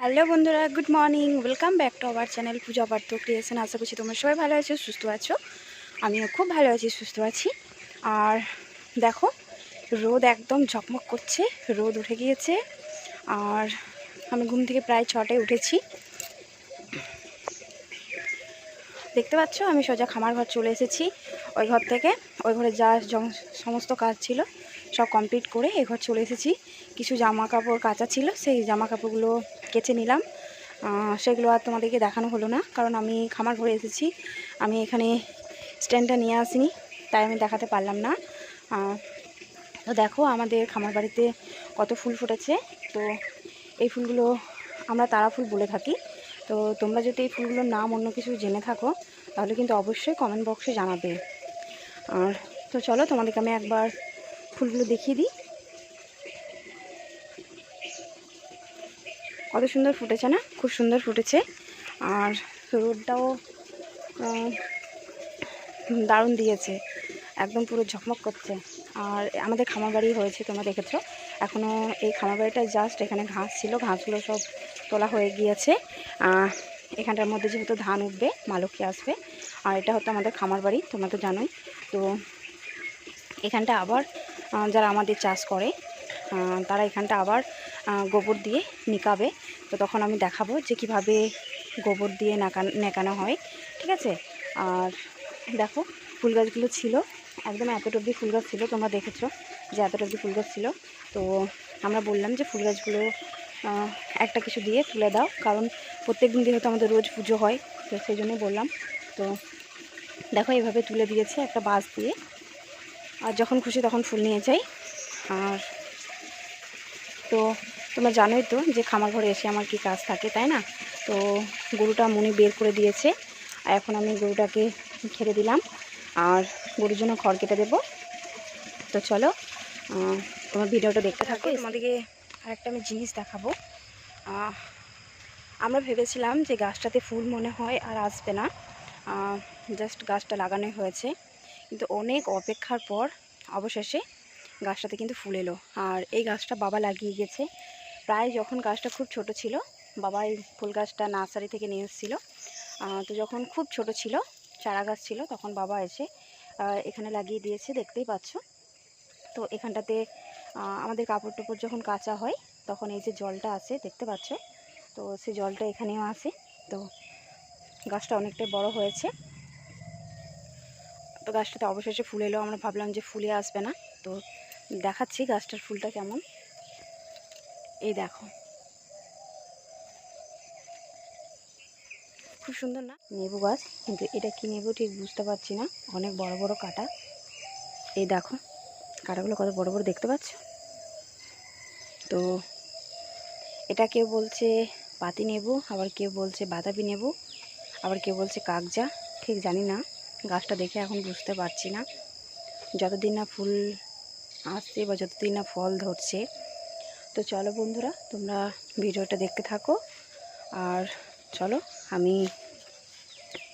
Hello বন্ধুরা, good morning. Welcome back to our channel Puja Partha creation. আশা করছি তোমরা সবাই ভালো আছো, সুস্থ আছো। আমিও খুব ভালো আছি, সুস্থ আছি। আর দেখো, রোদ একদম ঝকমক করছে, রোদ উঠে গিয়েছে। আর আমি ঘুম থেকে প্রায় ছটায় উঠেছি। দেখতে পাচ্ছ, আমি সোজা খামার ঘর চলে এসেছি। ওই ঘর থেকে, ওই ঘরে যা সমস্ত কাজ ছিল, সব কমপ্লিট করে এ ঘর চলে এসেছি। কিছু জামা কাপড় কাচা ছিল, সেই জামা কাপড়গুলো কেচে নিলাম। সেগুলো আর তোমাদেরকে দেখানো হলো না, কারণ আমি খামার ঘরে এসেছি। আমি এখানে স্ট্যান্ডটা নিয়ে আসিনি, তাই আমি দেখাতে পারলাম না। তো দেখো আমাদের খামার বাড়িতে কত ফুল ফুটেছে। তো এই ফুলগুলো আমরা তারা ফুল বলে থাকি। তো তোমরা যদি এই ফুলগুলোর নাম অন্য কিছু জেনে থাকো, তাহলে কিন্তু অবশ্যই কমেন্ট বক্সে জানাবে। আর তো চলো তোমাদেরকে আমি একবার ফুলগুলো দেখিয়ে দিই। কত সুন্দর ফুটেছে না? খুব সুন্দর ফুটেছে। আর রোদটাও দারুণ দিয়েছে। একদম পুরো ঝকমক করছে। আর আমাদের খামার বাড়ি হয়েছে, তোমরা দেখেছ। এখনও এই খামার বাড়িটা জাস্ট এখানে ঘাস ছিল, ঘাসগুলো সব তোলা হয়ে গিয়েছে। এখানটার মধ্যে যেহেতু ধান উঠবে, মালকী আসবে। আর এটা হতো আমাদের খামার বাড়ি, তোমরা তো জানোই। তো এখানটা আবার যারা আমাদের চাষ করে তারা এখানটা আবার গোবর দিয়ে নিকাবে। তো তখন আমি দেখাবো যে কীভাবে গোবর দিয়ে নাকা নেকানো হয়, ঠিক আছে? আর দেখো, ফুল গাছগুলো ছিল, একদম এতটা অব্দি ফুল গাছ ছিল, তোমরা দেখেছ যে এতটা অব্দি ফুল গাছ ছিল। তো আমরা বললাম যে ফুল গাছগুলো একটা কিছু দিয়ে তুলে দাও, কারণ প্রত্যেক দিন যেহেতু আমাদের রোজ পুজো হয়, তো সেই জন্যই বললাম। তো দেখো, এইভাবে তুলে দিয়েছে একটা বাস দিয়ে। আর যখন খুশি তখন ফুল নিয়ে যাই। আর তো তোমরা জানোই তো যে খামার ঘরে এসে আমার কি কাজ থাকে তাই না? তো গরুটা মুনি বের করে দিয়েছে আর এখন আমি গরুটাকে ছেড়ে দিলাম আর গরুর জন্য খড় কেটে দেবো। তো চলো তোমার ভিডিওটা দেখতে থাকো। তোমাদেরকে আরেকটা আমি জিনিস দেখাবো। আমরা ভেবেছিলাম যে গাছটাতে ফুল মনে হয় আর আসবে না। জাস্ট গাছটা লাগানোই হয়েছে। কিন্তু অনেক অপেক্ষার পর অবশেষে গাছটাতে কিন্তু ফুল এলো। আর এই গাছটা বাবা লাগিয়ে গেছে। প্রায় যখন গাছটা খুব ছোট ছিল, বাবা এই ফুল গাছটা নার্সারি থেকে নিয়ে এসেছিল। তো যখন খুব ছোট ছিল, চারা গাছ ছিল, তখন বাবা এসে এখানে লাগিয়ে দিয়েছে, দেখতেই পাচ্ছ। তো এখানটাতে আমাদের কাপড় টাপড় যখন কাচা হয়, তখন এই যে জলটা আছে, দেখতে পাচ্ছ? তো সেই জলটা এখানেও আসে তো গাছটা অনেকটাই বড় হয়েছে। তো গাছটাতে অবশেষে ফুল এলো। আমরা ভাবলাম যে ফুলে আসবে না। তো দেখাচ্ছি গাছটার ফুলটা কেমন। এই দেখো। খুব সুন্দর না? নেবু গাছ, কিন্তু এটা কি নেবু ঠিক বুঝতে পারছি না। অনেক বড় বড় কাটা। এই দেখো, কাটাগুলো কত বড় বড় দেখতে পাচ্ছ? তো এটা কেউ বলছে পাতি নেবু, আবার কেউ বলছে বাতাবি নেবু, আবার কেউ বলছে কাকজা, ঠিক জানি না। গাছটা দেখে এখন বুঝতে পারছি না। যতদিন না ফুল আসছে বা যতদিন না ফল ধরছে। তো চলো বন্ধুরা, তোমরা ভিডিওটা দেখতে থাকো। আর চলো, আমি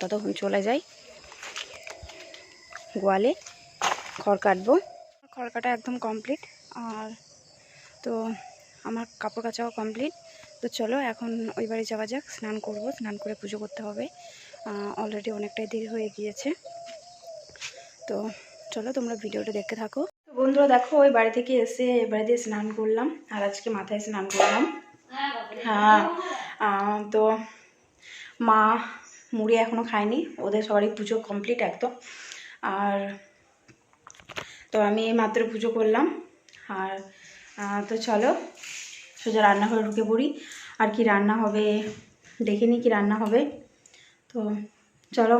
ততক্ষণ চলে যাই। গোয়ালে খড় কাটবো। খড় কাটা একদম কমপ্লিট আর তো আমার কাপড় কাচাও কমপ্লিট তো চলো, এখন ওই বাড়ি যাওয়া যাক, স্নান করব। স্নান করে পুজো করতে হবে। অলরেডি অনেকটাই দেরি হয়ে গিয়েছে। তো চলো, তোমরা ভিডিওটা দেখতে থাকো। বন্ধুরা দেখো, ওই বাড়ি থেকে এসে এই বাড়িতে স্নান করলাম, আর আজকে মাথায় স্নান করলাম। হ্যাঁ তো মা মুড়ি এখনও খায়নি, ওদের সবারই পুজো কমপ্লিট একদম। আর তো আমি মাত্র পুজো করলাম, আর তো চলো, সোজা রান্নাঘরে ঢুকে পড়ি। আর কি রান্না হবে দেখিনি কি রান্না হবে। তো চলো,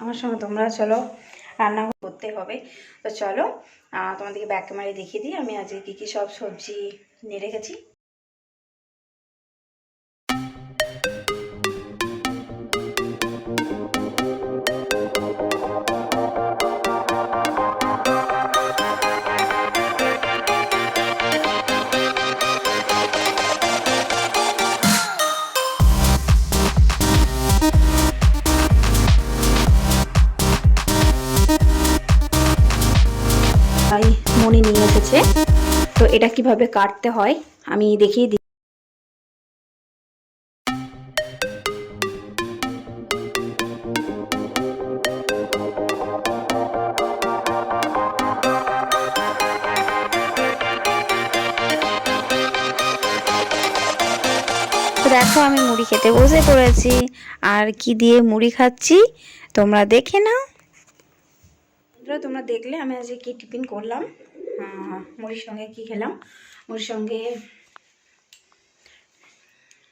আমার সঙ্গে তোমরা চলো। রান্না করতে হবে। তো চলো তোমাদেরকে ব্যাক ক্যামেরায় দেখিয়ে দিই, আমি আজকে কী কী সব সবজি নিয়ে রেখেছি। তাই নিয়ে এসেছে। তো এটা কীভাবে কাটতে হয় আমি দেখিয়ে দিই দেখো আমি মুড়ি খেতে বসে পড়েছি। আর কি দিয়ে মুড়ি খাচ্ছি তোমরা দেখে নাও। তোমরা দেখলে আমি আজকে কি টিফিন করলাম। মুড়ির সঙ্গে কি খেলাম? মুড়ির সঙ্গে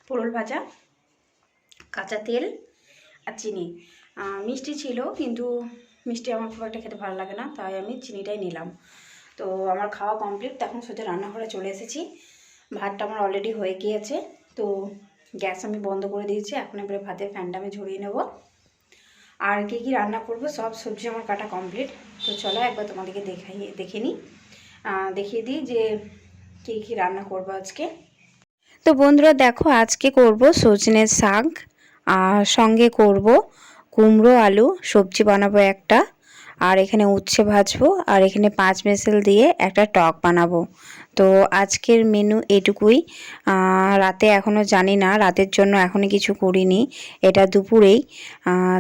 পটল ভাজা, কাঁচা তেল আর চিনি। মিষ্টি ছিল, কিন্তু মিষ্টি আমার খুব একটা খেতে ভালো লাগে না, তাই আমি চিনিটাই নিলাম। তো আমার খাওয়া কমপ্লিট এখন সোজা রান্নাঘরে চলে এসেছি। ভাতটা আমার অলরেডি হয়ে গিয়েছে, তো গ্যাস আমি বন্ধ করে দিয়েছি। এখন এবারে ভাতের ফ্যানটা আমি ঝরিয়ে নেব। আর কী কী রান্না করব, সব সবজি আমার কাটা কমপ্লিট তো চলো একবার তোমাদেরকে দেখাই, দেখে নিই। দেখিয়ে দিই যে কী কী রান্না করব আজকে। তো বন্ধুরা দেখো, আজকে করব সজনের শাক, আর সঙ্গে করব কুমড়ো আলু, সবজি বানাবো একটা, আর এখানে উচ্ছে ভাজবো, আর এখানে পাঁচ মেসেল দিয়ে একটা টক বানাবো। তো আজকের মেনু এটুকুই। রাতে এখনও জানি না, রাতের জন্য এখনও কিছু করিনি, এটা দুপুরেই।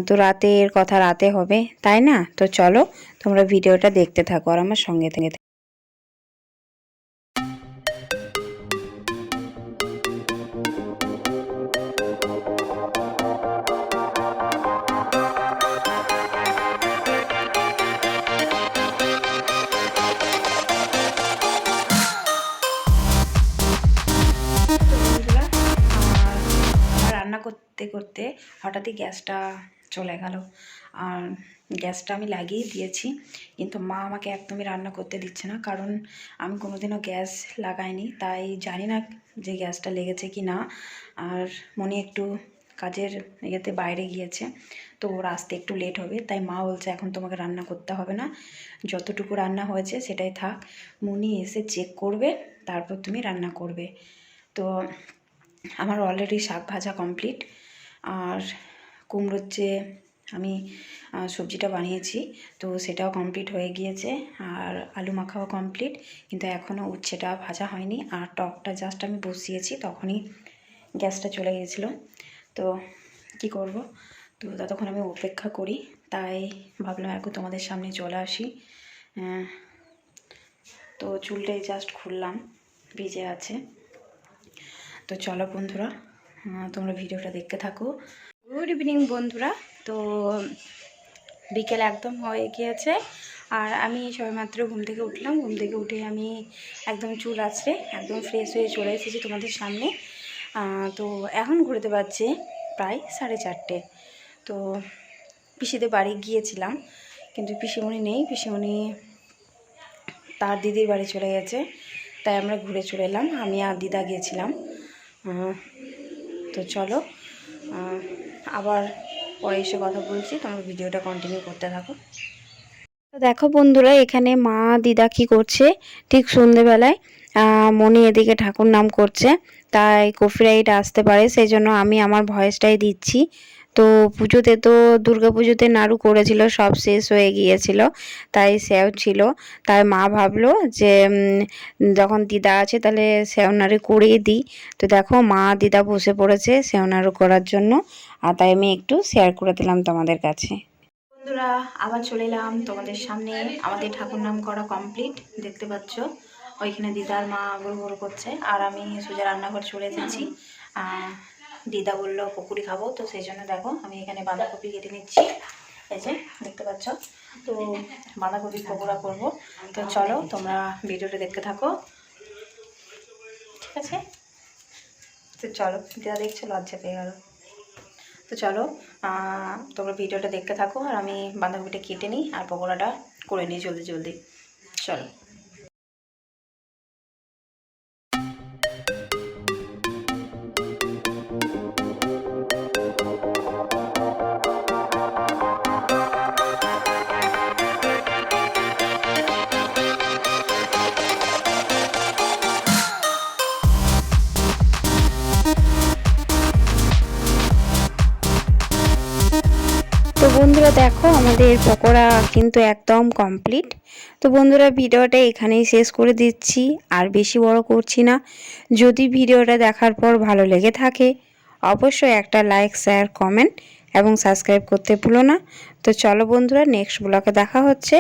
তো রাতের কথা রাতে হবে, তাই না? তো চলো, তোমরা ভিডিওটা দেখতে থাকো, আর আমার সঙ্গে থেকে করতে করতে হঠাৎই গ্যাসটা চলে গেল। আর গ্যাসটা আমি লাগিয়ে দিয়েছি, কিন্তু মা আমাকে একদমই রান্না করতে দিচ্ছে না, কারণ আমি কোনোদিনও গ্যাস লাগাইনি, তাই জানি না যে গ্যাসটা লেগেছে কি না। আর মনে একটু কাজের ইয়েতে বাইরে গিয়েছে, তো ওর আসতে একটু লেট হবে, তাই মা বলছে এখন তোমাকে রান্না করতে হবে না। যতটুকু রান্না হয়েছে সেটাই থাক। মুনি এসে চেক করবে, তারপর তুমি রান্না করবে। তো আমার অলরেডি শাক ভাজা কমপ্লিট আর কুমড়োর যে আমি সবজিটা বানিয়েছি, তো সেটাও কমপ্লিট হয়ে গিয়েছে। আর আলু মাখাও কমপ্লিট কিন্তু এখনও উচ্ছেটা ভাজা হয়নি। আর টকটা জাস্ট আমি বসিয়েছি, তখনই গ্যাসটা চলে গিয়েছিল। তো কি করব? তো ততক্ষণ আমি অপেক্ষা করি, তাই ভাবলাম এখন তোমাদের সামনে চলে আসি। তো চুলটাই জাস্ট খুললাম, ভিজে আছে। তো চলো বন্ধুরা তোমরা ভিডিওটা দেখতে থাকো। গুড ইভিনিং বন্ধুরা, তো বিকেল একদম হয়ে গিয়েছে, আর আমি সবেমাত্র ঘুম থেকে উঠলাম। ঘুম থেকে উঠে আমি একদম চুল আছড়ে একদম ফ্রেশ হয়ে চলে এসেছি তোমাদের সামনে। তো এখন ঘুরতে পারছে প্রায় সাড়ে চারটে। তো পিসিদের বাড়ি গিয়েছিলাম, কিন্তু পিসিমণি নেই। পিসিমণি তার দিদির বাড়ি চলে গেছে, তাই আমরা ঘুরে চলে এলাম। আমি আর দিদা গিয়েছিলাম। তো চলো আবার পরে এসে কথা বলছি, তোমরা ভিডিওটা কন্টিনিউ করতে থাকো। তো দেখো বন্ধুরা, এখানে মা দিদা কি করছে? ঠিক সন্ধেবেলায় মনে এদিকে ঠাকুর নাম করছে, তাই কপিরাইট আসতে পারে, সেই জন্য আমি আমার ভয়েসটাই দিচ্ছি। তো পুজোতে তো দুর্গা পুজোতে নাড়ু করেছিল, সব শেষ হয়ে গিয়েছিল, তাই সেও ছিল। তাই মা ভাবলো যে যখন দিদা আছে তাহলে সেওনাড়ু করিয়ে দিই। তো দেখো মা, দিদা বসে পড়েছে সেওনাড়ু করার জন্য, আর তাই আমি একটু শেয়ার করে দিলাম তোমাদের কাছে। বন্ধুরা, আবার চলে এলাম তোমাদের সামনে। আমাদের ঠাকুর নাম করা কমপ্লিট দেখতে পাচ্ছ। ওইখানে দিদার মা গরু করছে, আর আমি সোজা রান্নাঘর চলে এসেছি। দিদা বলল, পকুড়ি খাব, তো সেই জন্য দেখো আমি এখানে বাঁধাকপি কেটে নিচ্ছি। এই যে, দেখতে পাচ্ছ? তো বাঁধাকপি পকোড়া করব। তো চলো, তোমরা ভিডিওটা দেখতে থাকো। ঠিক আছে? তো চলো, দিদা দেখছ, লজ্জা পেয়ে গেলো। তো চলো তোমরা ভিডিওটা দেখতে থাকো, আর আমি বাঁধাকপিটা কেটে নিই, আর পকোড়াটা করে নিই জলদি জলদি। চলো। আমাদের পকোড়া কিন্তু একদম কমপ্লিট তো বন্ধুরা, ভিডিওটা এখানেই শেষ করে দিচ্ছি। আর বেশি বড় করছি না। যদি ভিডিওটা দেখার পর ভালো লেগে থাকে, অবশ্যই একটা লাইক শেয়ার কমেন্ট এবং সাবস্ক্রাইব করতে ভুলো না। তো চলো বন্ধুরা নেক্সট ব্লগে দেখা হচ্ছে।